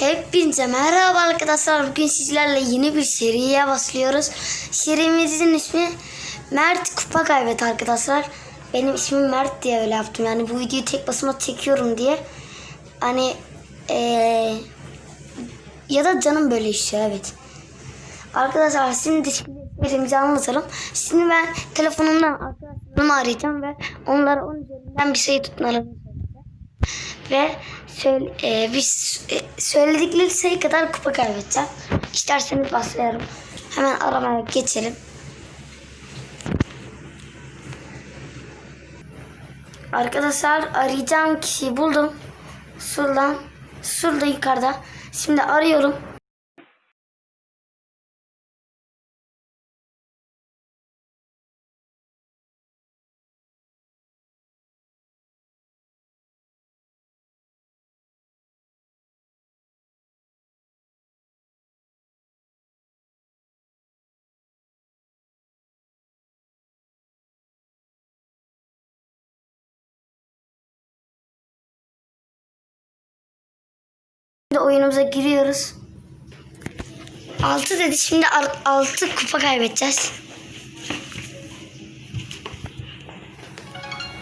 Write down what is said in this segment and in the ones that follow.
Hepinize merhaba arkadaşlar. Bugün sizlerle yeni bir seriye başlıyoruz. Serimizin ismi Mert Kupa Kaybet arkadaşlar. Benim ismim Mert diye öyle yaptım. Yani bu videoyu tek basıma çekiyorum diye. Hani eee, ya da canım böyle istiyor evet. Arkadaşlar şimdi serimizi anlatalım. Şimdi ben telefonumdan arkadaşlarımı arayacağım ve onlara onun üzerinden bir şey tutmalarını. Ve söyle, e, biz e, söyledikleri sayı kadar kupa kaybedeceğim. İsterseniz başlayalım. Hemen aramaya geçelim. Arkadaşlar arayacağım kişiyi buldum. Şuradan. Şurada yukarıda. Şimdi arıyorum. Oyunumuza giriyoruz. 6 dedi. Şimdi 6 kupa kaybedeceğiz.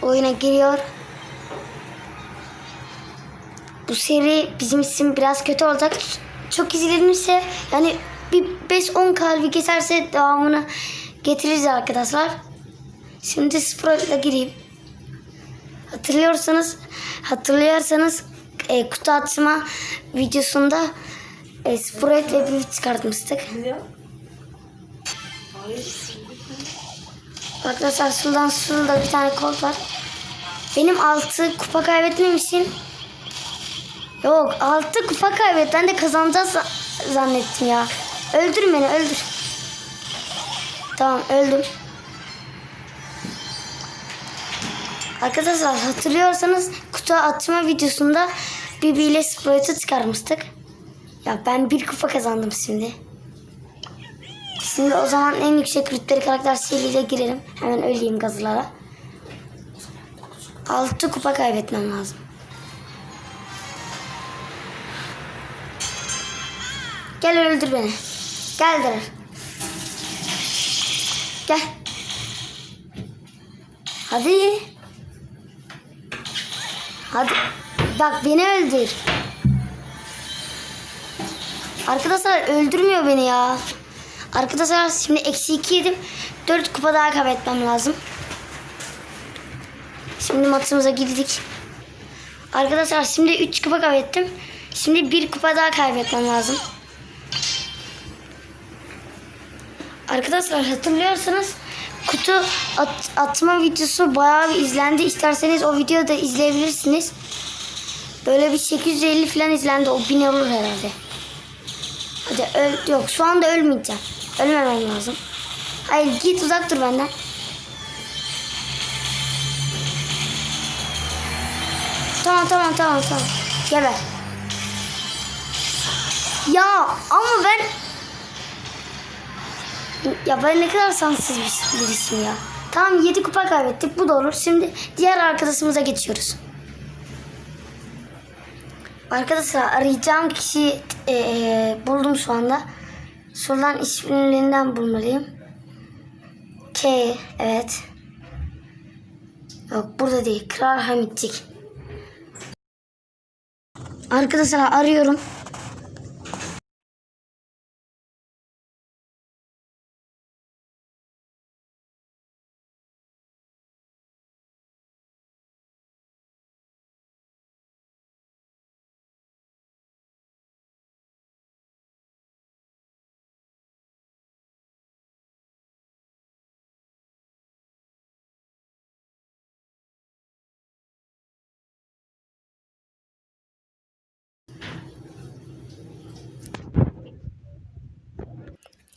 Oyuna giriyor. Bu seri bizim için biraz kötü olacak. Çok izlenirse yani bir 5-10 kalbi geçerse devamını getiririz arkadaşlar. Şimdi Sprite'la gireyim. Hatırlıyorsanız hatırlıyorsanız e, kutu açma videosunda e, Sprite ve Bibi çıkartmıştık. Arkadaşlar şuradan şurada bir tane kol var. Benim altı kupa kaybetmemişim. Yok altı kupa kaybet. Ben de kazanacağız za- zannettim ya. Öldür beni öldür. Tamam öldüm. Arkadaşlar hatırlıyorsanız kutu atma videosunda Bibi ile Sprite'ı çıkarmıştık. Ya ben bir kupa kazandım şimdi. Şimdi o zaman en yüksek rütbeli karakter seriyle girelim. Hemen öleyim gazılara. 6 kupa kaybetmem lazım. Gel öldür beni. Gel Derer. Gel. Hadi. Hadi. Bak beni öldür. Arkadaşlar öldürmüyor beni ya. Arkadaşlar şimdi eksi 2 yedim. 4 kupa daha kaybetmem lazım. Şimdi maçımıza girdik. Arkadaşlar şimdi 3 kupa kaybettim. Şimdi 1 kupa daha kaybetmem lazım. Arkadaşlar hatırlıyorsanız kutu at- atma videosu bayağı bir izlendi. İsterseniz o videoyu da izleyebilirsiniz. Böyle bir 850 falan izlendi. O 1000 olur herhalde. Hadi öl yok şu anda ölmeyeceğim. Ölmemem lazım. Hayır git uzak dur benden. Tamam tamam tamam tamam. Geber. Ya ama ben ya ben ne kadar sansız bir- birisiyim ya. Tamam 7 kupa kaybettik. Bu da olur. Şimdi diğer arkadaşımıza geçiyoruz. Arkadaşlar arayacağım kişiyi eee, buldum şu anda. Şuradan ismlerinden bulmalıyım. K evet. Yok burada değil. Kral Hamitcik. Arkadaşlar arıyorum.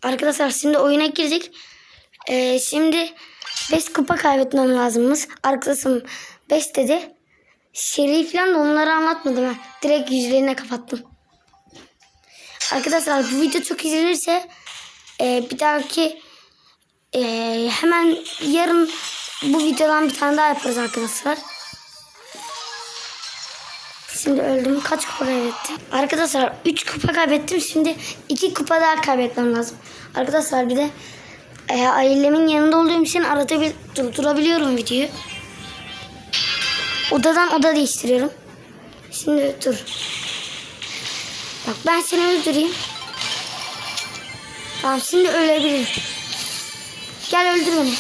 Arkadaşlar şimdi oyuna girdik. Ee, şimdi 5 kupa kaybetmem lazımmış. Arkadaşım 5 dedi. Seri falan da onları anlatmadım. Ha. Direkt yüzlerine kapattım. Arkadaşlar bu video çok izlenirse e, bir dahaki e, hemen yarın bu videodan bir tane daha yaparız arkadaşlar. Şimdi öldüm. Kaç kupa kaybettim? Arkadaşlar 3 kupa kaybettim. Şimdi 2 kupa daha kaybetmem lazım. Arkadaşlar bir de e, ailemin yanında olduğum için arada bir durdurabiliyorum videoyu. Odadan oda değiştiriyorum. Şimdi dur. Bak ben seni öldüreyim. Tamam şimdi ölebilirim. Gel öldür beni.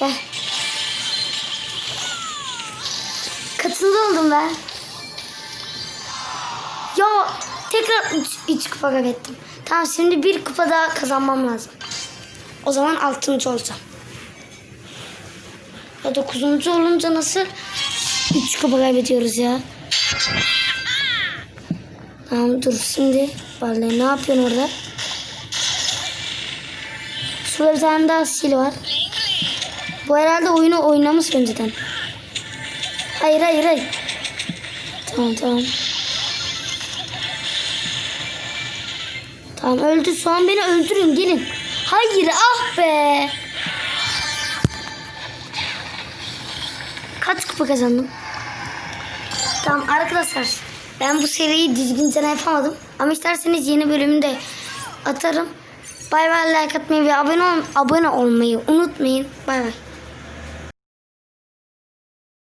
Gel. Katıldı oldum ben. Ya tekrar 3 kupa kaybettim. Tamam şimdi bir kupa daha kazanmam lazım. O zaman altıncı olacağım. Ya dokuzuncu olunca nasıl 3 kupa kaybediyoruz ya. Tamam dur şimdi. Vallahi ne yapıyorsun orada? Şurada bir tane daha sil var. Bu herhalde oyunu oynamış önceden. Hayır hayır hayır. Tamam tamam. Tamam öldü. Şu an beni öldürün gelin. Hayır ah be. Kaç kupa kazandım? Tamam arkadaşlar. Ben bu seriyi düzgünce yapamadım. Ama isterseniz yeni bölümünde atarım. Bay bay like atmayı ve abone, ol abone olmayı unutmayın. Bay bay.